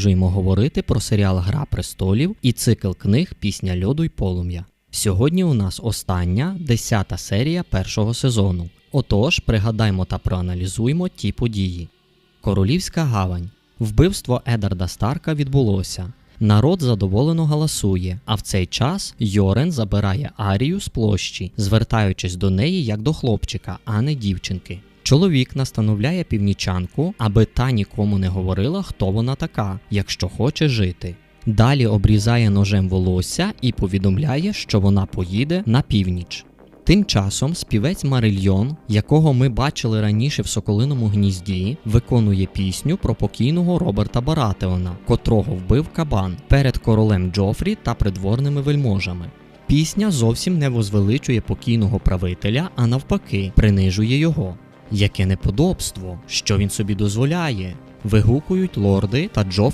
продовжуємо говорити про серіал Гра престолів і цикл книг Пісня льоду й полум'я. Сьогодні у нас остання, десята серія першого сезону. Отож, пригадаймо та проаналізуймо ті події. Королівська гавань. Вбивство Едарда Старка відбулося. Народ задоволено галасує, а в цей час Йорен забирає Арію з площі, звертаючись до неї як до хлопчика, а не дівчинки. Чоловік настановляє північанку, аби та нікому не говорила, хто вона така, якщо хоче жити. Далі обрізає ножем волосся і повідомляє, що вона поїде на північ. Тим часом співець Марильйон, якого ми бачили раніше в Соколиному гнізді, виконує пісню про покійного Роберта Баратеона, котрого вбив кабан перед королем Джофрі та придворними вельможами. Пісня зовсім не возвеличує покійного правителя, а навпаки, принижує його. Яке неподобство, що він собі дозволяє. Вигукують лорди та Джофрі